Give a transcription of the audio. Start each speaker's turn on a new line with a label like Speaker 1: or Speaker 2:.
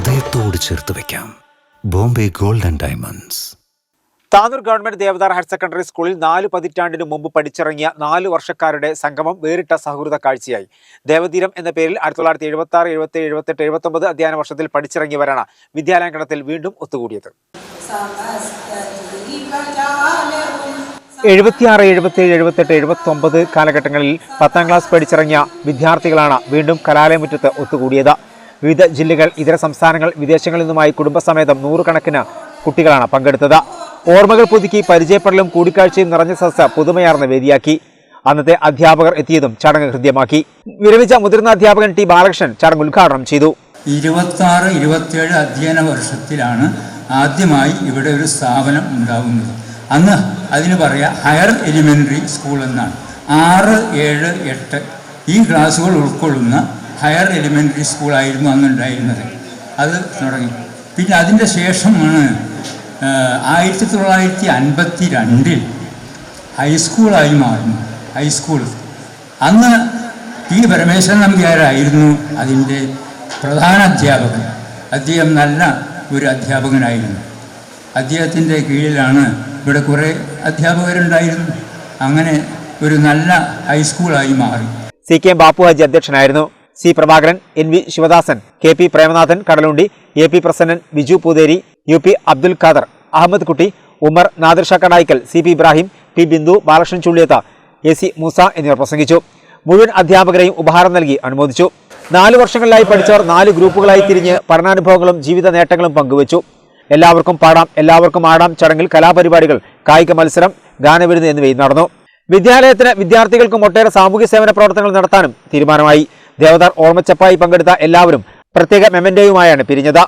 Speaker 1: ഹൃദയത്തോട് ചേർത്ത് വെക്കാം. Bombay gold and diamonds.
Speaker 2: Tanur government Devadar higher secondary സ്കൂളിൽ നാല് പതിറ്റാണ്ടിനു മുമ്പ് പഠിച്ചിറങ്ങിയ നാല് വർഷക്കാരുടെ സംഗമം വേറിട്ട സൗഹൃദ കാഴ്ചയായി. ദേവതീരം എന്ന പേരിൽ ആയിരത്തി തൊള്ളായിരത്തി എഴുപത്തി ആറ് എഴുപത്തി എഴുപത്തെട്ട് എഴുപത്തൊമ്പത് അധ്യയന വർഷത്തിൽ പഠിച്ചിറങ്ങിയവരാണ് വിദ്യാലയങ്കണത്തിൽ വീണ്ടും ഒത്തുകൂടിയത്. എഴുപത്തിയാറ് എഴുപത്തിയേഴ് എഴുപത്തെട്ട് എഴുപത്തൊമ്പത് കാലഘട്ടങ്ങളിൽ പത്താം ക്ലാസ് പഠിച്ചിറങ്ങിയ വിദ്യാർത്ഥികളാണ് വീണ്ടും കലാലയമുറ്റത്ത് ഒത്തുകൂടിയത്. വിവിധ ജില്ലകൾ ഇതര സംസ്ഥാനങ്ങൾ വിദേശങ്ങളിൽ നിന്നുമായി കുടുംബസമേതം നൂറുകണക്കിന് കുട്ടികളാണ് പങ്കെടുത്തത്. ഓർമ്മകൾ പുതുക്കി പരിചയപ്പെടലും കൂടിക്കാഴ്ചയും നിറഞ്ഞ സദസ് പുതുമയാർന്ന വേദിയാക്കി. അന്നത്തെ അധ്യാപകർ എത്തിയതും ചടങ്ങ് ഹൃദ്യമാക്കി. വിരമിച്ച മുതിർന്ന അധ്യാപകൻ ടി ബാലകൃഷ്ണൻ ചടങ്ങ് ഉദ്ഘാടനം ചെയ്തു.
Speaker 3: ഇരുപത്തി ആറ് ഇരുപത്തിയേഴ് അധ്യയന വർഷത്തിലാണ് ആദ്യമായി ഇവിടെ ഒരു സ്ഥാപനം ഉണ്ടാകുന്നത്. അന്ന് അതിന് പറയാം ഹയർ എലിമെന്ററി സ്കൂൾ എന്നാണ്. ആറ് ഏഴ് എട്ട് ഈ ക്ലാസ്സുകൾ ഉൾക്കൊള്ളുന്ന ഹയർ എലിമെന്ററി സ്കൂളായിരുന്നു അന്നുണ്ടായിരുന്നത്. അത് തുടങ്ങി. പിന്നെ അതിന്റെ ശേഷമാണ് ആയിരത്തി തൊള്ളായിരത്തി അൻപത്തി രണ്ടിൽ ഹൈസ്കൂളായി മാറുന്നു. ഹൈസ്കൂൾ അന്ന് പി പരമേശ്വരൻ നമ്പ്യാരായിരുന്നു അതിന്റെ പ്രധാന അധ്യാപകൻ. അദ്ദേഹം നല്ല ഒരു അധ്യാപകനായിരുന്നു. അദ്ദേഹത്തിന്റെ കീഴിലാണ് ഇവിടെ കുറേ അധ്യാപകരുണ്ടായിരുന്നു. അങ്ങനെ ഒരു നല്ല ഹൈസ്കൂളായി മാറി.
Speaker 2: സി കെ ബാപ്പു ഹാജി അധ്യക്ഷനായിരുന്നു. C Prabhakaran N V Sivadasan K P Premanathan Kadalundi A P Prasannan Biju Pootheri U P Abdul Khader Ahmed Kutty Umar Nadir Shah Kadaikkal C P Ibrahim P Bindu Balakrishnan Chulliyath A C Moosa എന്നിവർ പ്രസംഗിച്ചു. മുഴുവൻ അധ്യാപകരെയും ഉപഹാരം നൽകി അനുമോദിച്ചു. നാലു വർഷങ്ങളിലായി പഠിച്ചവർ നാല് ഗ്രൂപ്പുകളായി തിരിഞ്ഞ് പഠനാനുഭവങ്ങളും ജീവിത നേട്ടങ്ങളും പങ്കുവച്ചു. എല്ലാവർക്കും പാടാം എല്ലാവർക്കും ആടാം ചടങ്ങിൽ കലാപരിപാടികൾ കായിക മത്സരം ഗാനവിരുന്ന് എന്നിവയും നടന്നു. വിദ്യാലയത്തിന് വിദ്യാർത്ഥികൾക്കും ഒട്ടേറെ സാമൂഹ്യ സേവന പ്രവർത്തനങ്ങൾ നടത്താനും തീരുമാനമായി. ദേവദാർ ഓർമ്മച്ചപ്പായി പങ്കെടുത്ത എല്ലാവരും പ്രത്യേക മെമന്റോയുമായാണ് പിരിഞ്ഞത്.